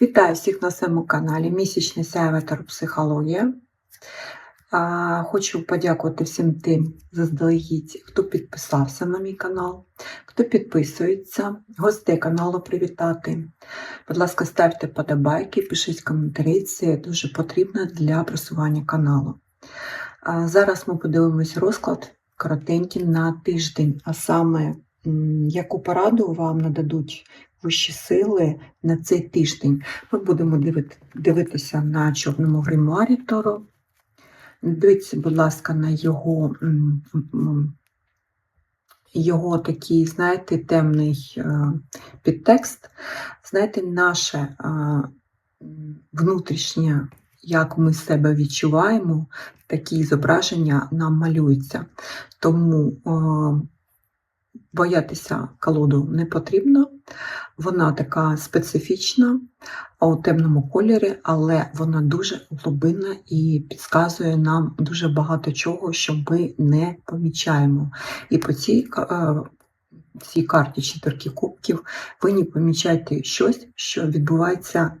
Вітаю всіх на своєму каналі Місячний Сяйветер Психологія. Хочу подякувати всім тим заздалегідь, хто підписався на мій канал, хто підписується, гостей каналу привітати. Будь ласка, ставте подобайки, пишіть коментарі, це дуже потрібно для просування каналу. Зараз ми подивимось розклад коротенький на тиждень, а саме яку пораду вам нададуть вищі сили на цей тиждень. Ми будемо дивити- дивитися на чорному гримуарі Торо. Дивіться, будь ласка, на його, його такий, знаєте, темний е, підтекст. Знаєте, наше е, внутрішнє, як ми себе відчуваємо, такі зображення нам малюються. Тому е, боятися колоду не потрібно. Вона така специфічна, у темному кольорі, але вона дуже глибинна і підказує нам дуже багато чого, що ми не помічаємо. І по цій, е, цій карті чотирки кубків ви не помічаєте щось, що відбувається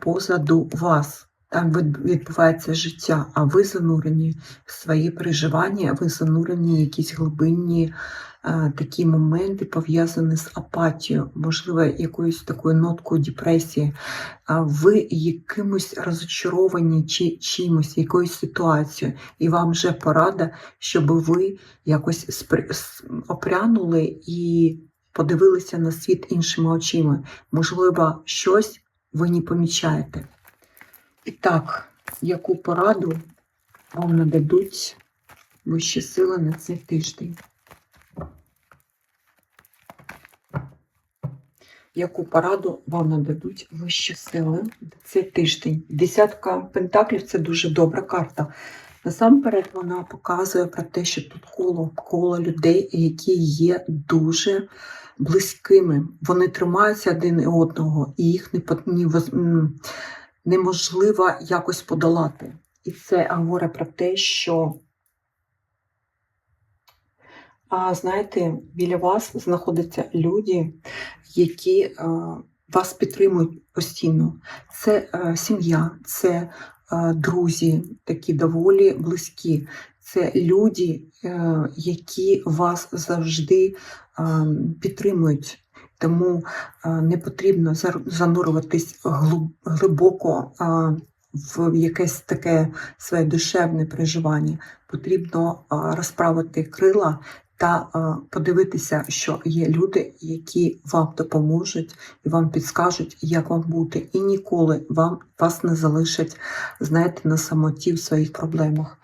позаду вас. Там відбувається життя, а ви занурені в свої переживання, ви занурені в якісь глибинні е, такі моменти пов'язані з апатією, можливо, якоюсь такою ноткою депресії. Ви якимось розочаровані чи чимось, якоюсь ситуацією, і вам вже порада, щоб ви якось спри- опрянули і подивилися на світ іншими очима. Можливо, щось ви не помічаєте. І так, яку пораду вам нададуть вищі сили на цей тиждень? Яку пораду вам нададуть вищі сили на цей тиждень? Десятка пентаклів це дуже добра карта. Насамперед вона показує про те, що тут коло, коло людей, які є дуже близькими. Вони тримаються один і одного, і їх не, неможливо якось подолати. І це говорить про те, що а, знаєте, біля вас знаходяться люди, які е, вас підтримують постійно. Це е, сім'я, це е, друзі, такі доволі близькі. Це люди, які вас завжди е, підтримують. Тому е, не потрібно занурюватись глибоко е, в якесь таке своє душевне переживання. Потрібно е, розправити крила та подивитися, що є люди, які вам допоможуть і вам підскажуть, як вам бути, і ніколи вам вас не залишать, знаєте, на самоті в своїх проблемах.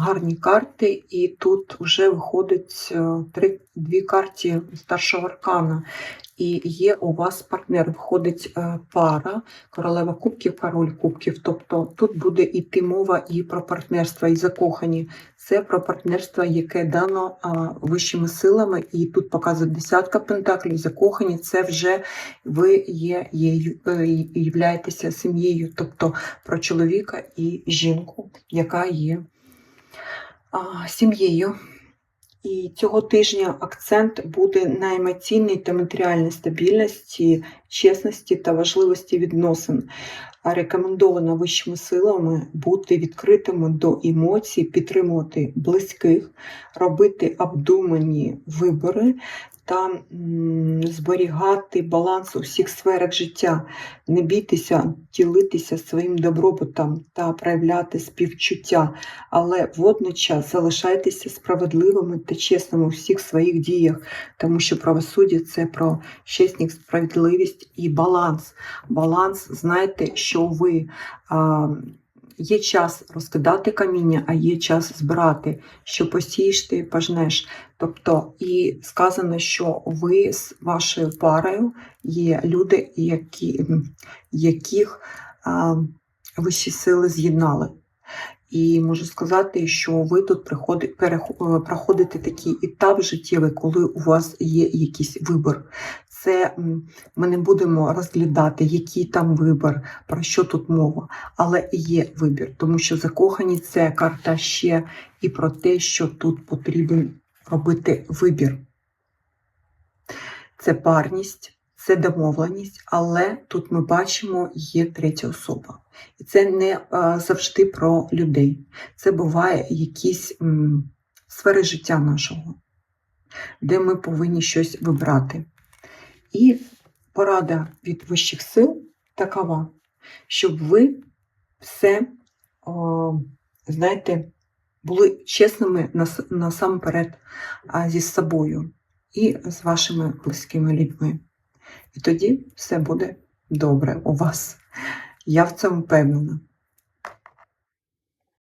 Гарні карти, і тут вже виходить е, три, дві карти старшого аркана. І є у вас партнер, виходить е, пара, королева кубків, король кубків. Тобто тут буде йти мова і про партнерство, і закохані. Це про партнерство, яке дано вищими силами, і тут показує десятка пентаклів, закохані. Це вже ви є, є, е, являєтеся сім'єю, тобто про чоловіка і жінку, яка є сім'єю. І цього тижня акцент буде на емоційній та матеріальній стабільності, чесності та важливості відносин. Рекомендовано вищими силами бути відкритими до емоцій, підтримувати близьких, робити обдумані вибори та зберігати баланс у всіх сферах життя, не бійтеся ділитися своїм добробутом та проявляти співчуття але водночас залишайтеся справедливими та чесними у всіх своїх діях, тому що правосуддя це про чесність, справедливість і баланс. Баланс, знаєте, що ви є час розкидати каміння, а є час збирати, що посієш, ти пожнеш. Тобто, і сказано, що ви з вашою парою є люди, які, яких а, вищі сили з'єднали. І можу сказати, що ви тут приходи- е, проходите такий етап життєвий, коли у вас є якийсь вибір. Це ми не будемо розглядати, який там вибір, про що тут мова, але є вибір, тому що закохані це карта ще і про те, що тут потрібен робити вибір. Це парність, це домовленість, але тут ми бачимо, є третя особа. І це не е, завжди про людей. Це буває якісь м, сфери життя нашого, де ми повинні щось вибрати. І порада від вищих сил такова, щоб ви все, о, знаєте, були чесними нас- насамперед зі собою і з вашими близькими людьми. І тоді все буде добре у вас. Я в цьому впевнена.